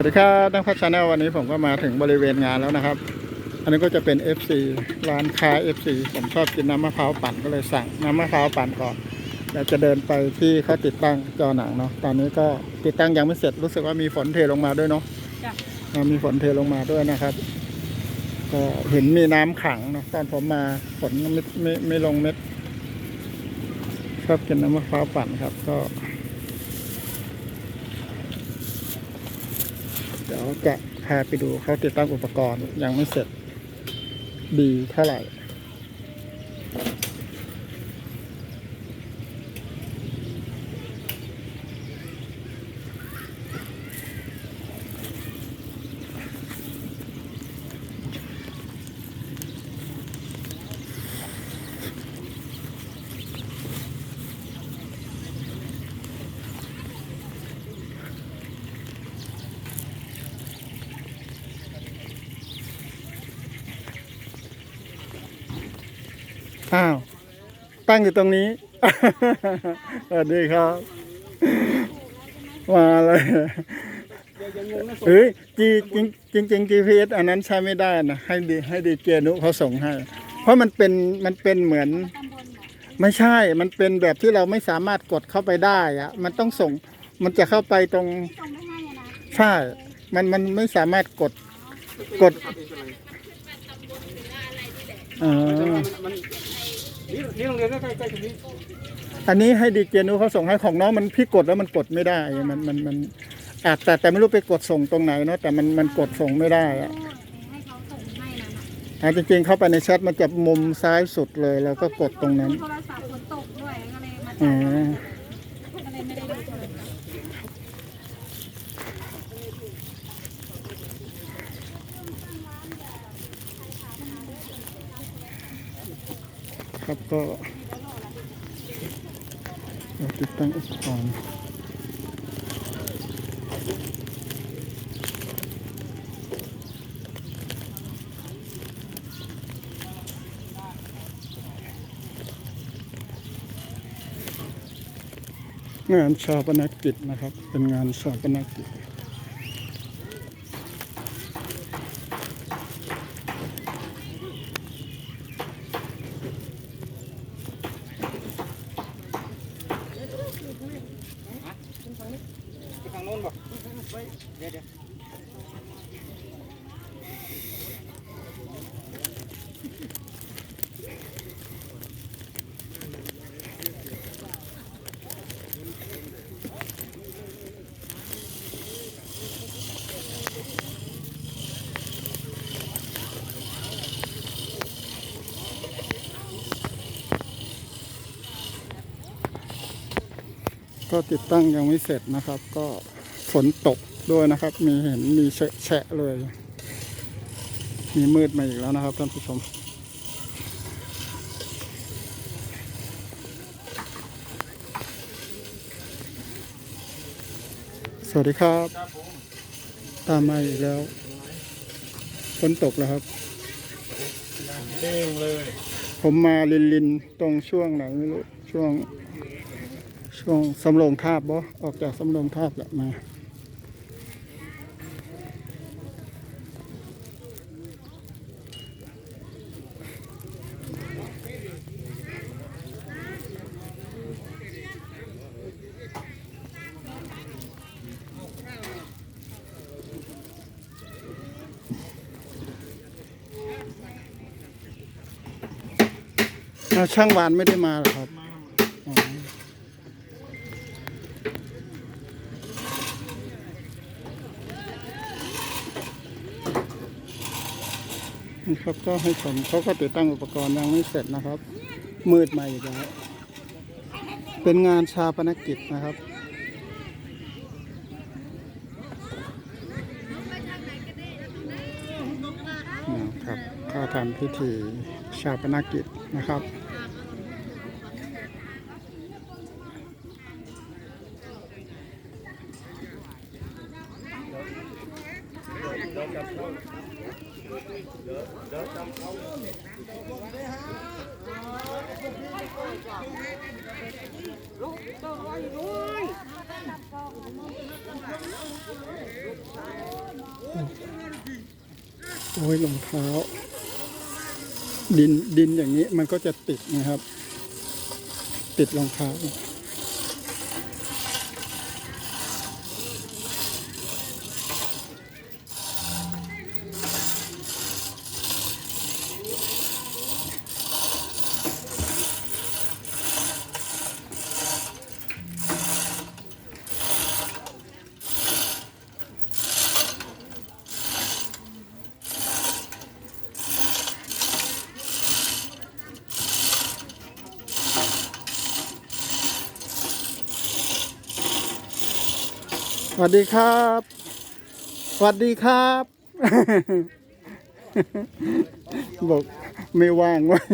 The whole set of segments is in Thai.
สวัสดีครับนักพัฒนาวันนี้ผมก็มาถึงบริเวณงานแล้วนะครับ อันนี้ก็จะเป็น FC ร้านค้า FC ผมชอบกินน้ำมะพร้าวปั่นก็เลยสั่งน้ำมะพร้าวปั่นก่อนแล้วจะเดินไปที่เขาติดตั้งจอหนังเนาะตอนนี้ก็ติดตั้งยังไม่เสร็จรู้สึกว่ามีฝนเทลงมาด้วยเนาะจ้ะอ่ามีฝนเทลงมาด้วยนะครับ ก็เห็นมีน้ำขังเนาะตอนผมมาฝนไม่ไม่ไม่ลงเม็ดชอบกินน้ำมะพร้าวปั่นครับ ก็ เดี๋ยว จะพาไปดูเขาติดตั้งอุปกรณ์ยังไม่เสร็จดีเท่าไหร่ อ้าวตั้งอยู่ตรงนี้ สวัสดีครับ มาเลยเฮ้ยจีจริงจริง GPS อันนั้นใช้ไม่ได้นะให้ดีให้ดีเจนุเขาส่งให้ เพราะมันเป็นมันเป็นเหมือน ไม่ใช่ มันเป็นแบบที่เราไม่สามารถกดเข้าไปได้อะมันต้องส่ง มันจะเข้าไปตรงส่งไปให้อะนะใช่ มันมันไม่สามารถกดกดอ๋อมั นนี่นี่โรงเรียนก็ใกล้ใกล้ตรงนี้อันนี้ให้ดีเจนุเขาส่งให้ของน้องมันพี่กดแล้วมันกดไม่ได้มันมันมันอาจแต่แต่ไม่รู้ไปกดส่งตรงไหนเนาะแต่มันมันกดส่งไม่ได้อะให้เขาส่งให้นะนะอะจริงๆเข้าไปในแชทมันจะมุมซ้ายสุดเลย แล้วก็กดตรงนั้น โทรศัพท์ฝนตกด้วยก็เลยมาอ๋จ่า อ ก็เลยไม่ได้ดูโทรศัพท์ ครับก็ติดตั้งอุปกรณ์งานชาปนกิจนะครับ เป็นงานชาปนกิจ ทางโน้นบอก เดี๋ยวเดี๋ยวก็ติดตั้งยังไม่เสร็จนะครับ ก็ฝนตก ด้วยนะครับ มีเห็นมีแฉะแฉะเลย มีมืดมาอีกแล้วนะครับท่านผู้ชมสวัสดีครับ ตามมาอีกแล้วฝนตกแล้วครับเองเลย ผมมาลินลินตรงช่วงไหนไม่รู้ช่วง ช่วงสำโรงทาบบ่ออกจากสำโรงทาบแหละมา อ้าช่างวานไม่ได้มาหรอครับนะครับก็ให้ผมเขาก็ติดตั้งอุปกรณ์ยังไม่เสร็จนะครับ มืดมาอีกแล้วเป็นงานชาปนกิจนะครับนะครับก็ทำพิธีชาปนกิจนะครับ โอ้ยรองเท้า ดินดินอย่างนี้มันก็จะติดนะครับ ติดรองเท้า วัสดีครับ สวัสดีครับ บอกไม่ว่างเว้ย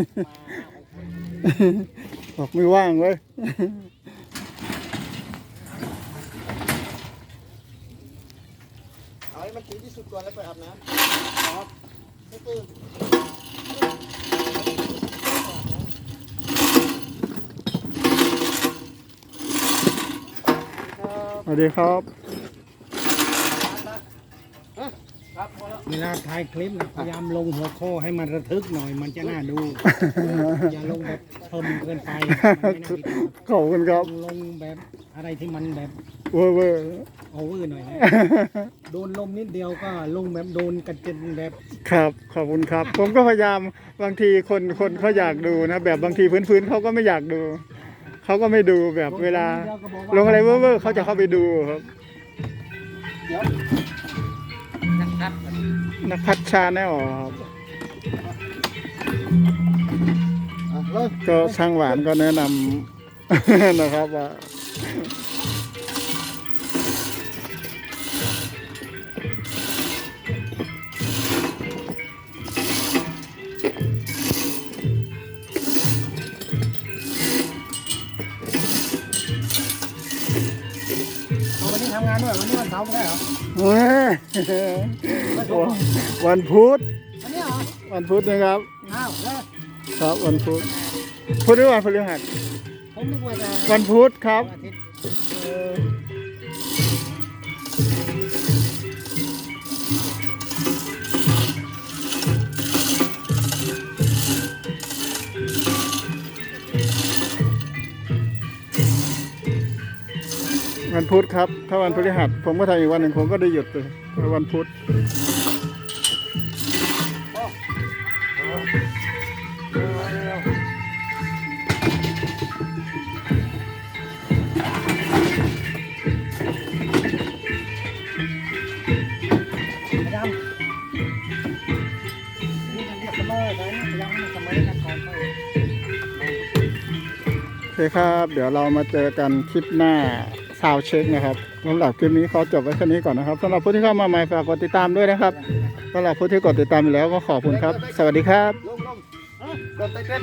บอกไม่ว่างเว้ยเอาให้มันถึงที่สุดก่อนแล้วไปอาบน้ำครับไม่ตื่นสวัสดีครับ ครับพอแล้ว เวลาถ่ายคลิปนะพยายามลงหัวข้อให้มันระทึกหน่อย มันจะน่าดู อย่าลงแบบเพิ่มเกินไปมันไม่น่าติดตามขอบคุณครับลงแบบอะไรที่มันแบบเวอร์เวอร์โอเวอร์หน่อยนะโดนลมนิดเดียวก็ลงแบบโดนกระเจ็นแบบครับ ขอบคุณครับ ผมก็พยายามบางทีคนคนเขาอยากดูนะ แบบบางทีพื้นๆเขาก็ไม่อยากดู เขาก็ไม่ดูแบบเวลา ลงอะไรเวอร์ๆเขาจะเข้าไปดูครับนะค รับนักพัฒชาแนลครับอะเริ่มก็ช่างหวานก็แนะนำนะครับว่าเอาวันนี้ทำงานด้วยวันนี้วันเสาร์ไม่ได้เหรอเฮ้ย วันพุธวันนี้เหรอวันพุธนะครับ อ้าวแล้วครับวันพุธพุธหรือวันพฤหัสผมนึกว่าจะวันพุธครับอาทิตย์เออ วันพุธครับ ถ้าวันพฤหัส ผมก็ทำอีกวันหนึ่งผมก็ได้หยุดเลยวันพุธพยายามนี่มันเรียกสมอเลยนะพยายามให้มันเสมอนะก่อนไปโอเคครับ เดี๋ยวเรามาเจอกันคลิปหน้าาวเช็คนะครับสำหรับคลิปนี้ขอจบไว้แค่นี้ก่อนนะครับสำหรับผู้ที่เข้ามาใหม่ฝากกดติดตามด้วยนะครับสำหรับผู้ที่กดติดตามอยู่แล้วก็ขอบคุณครับ สวัสดีครับ ลงลงอะเดินไปเต้น